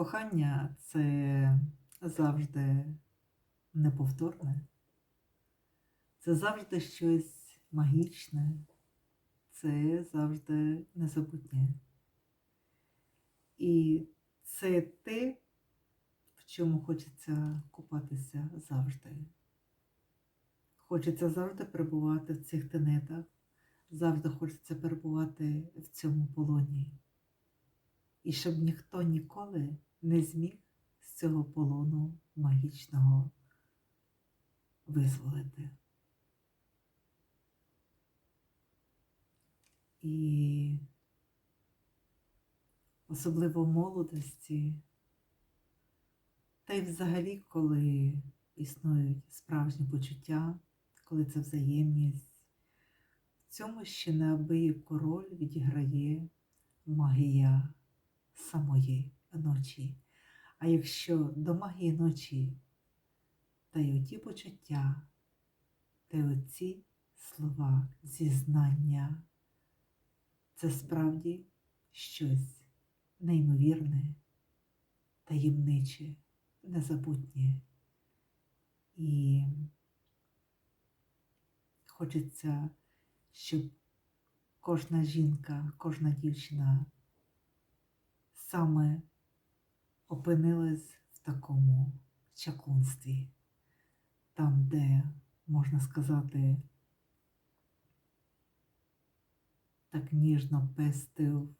Кохання це завжди неповторне, це завжди щось магічне, це завжди незабутнє. І це те, в чому хочеться купатися завжди. Хочеться завжди перебувати в цих тенетах, завжди хочеться перебувати в цьому полоні. І щоб ніхто ніколи не зміг з цього полону магічного визволити. І особливо в молодості, та й взагалі, коли існують справжні почуття, коли це взаємність, в цьому ще неабияку роль відіграє магія самої ночі. А якщо до магії ночі та й оті почуття, та й оці слова зізнання, це справді щось неймовірне, таємниче, незабутнє. І хочеться, щоб кожна жінка, кожна дівчина саме опинилась в такому чаклунстві, там, де, можна сказати, так ніжно пестив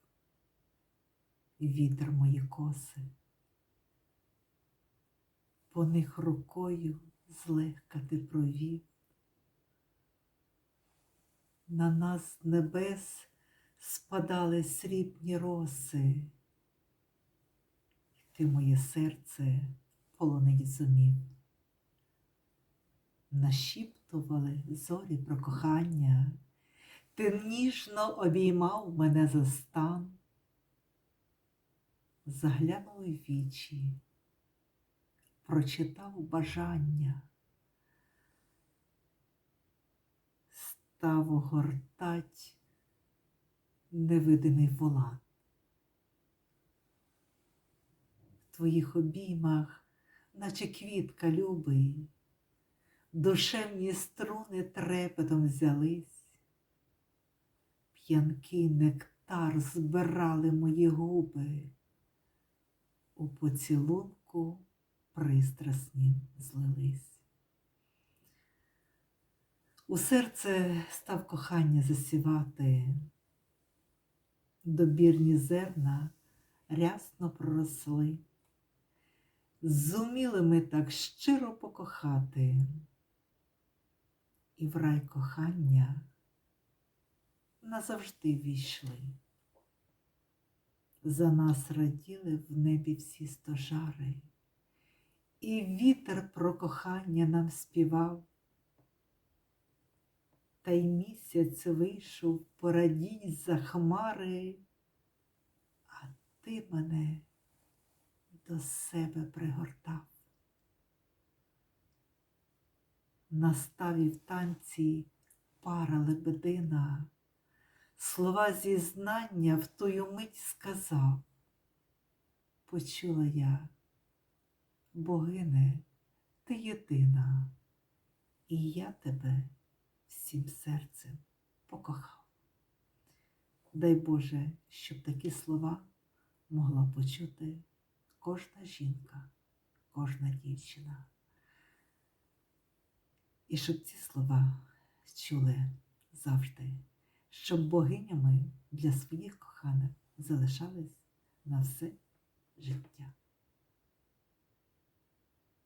вітер мої коси. По них рукою злегка ти провів. На нас небес спадали срібні роси, ти моє серце полонить зумів. Нашіптували зорі про кохання, ти ніжно обіймав мене за стан, заглянув у вічі, прочитав бажання. став огортать невидимий волан. В твоїх обіймах, наче квітка любий, душевні струни трепетом взялись, п'янкий нектар збирали мої губи, у поцілунку пристраснім злились. У серце став кохання засівати, добірні зерна рясно проросли, зуміли ми так щиро покохати, і в рай кохання назавжди війшли. За нас раділи в небі всі стожари, і вітер про кохання нам співав. Та й місяць вийшов порадій за хмари, а ти мене до себе пригортав. На ставі в танці пара лебедина, слова зізнання в тую мить сказав. Почула я, богине, ти єдина, і я тебе всім серцем покохав. Дай Боже, щоб такі слова могла почути кожна жінка, кожна дівчина. І щоб ці слова чули завжди, щоб богинями для своїх коханих залишались на все життя.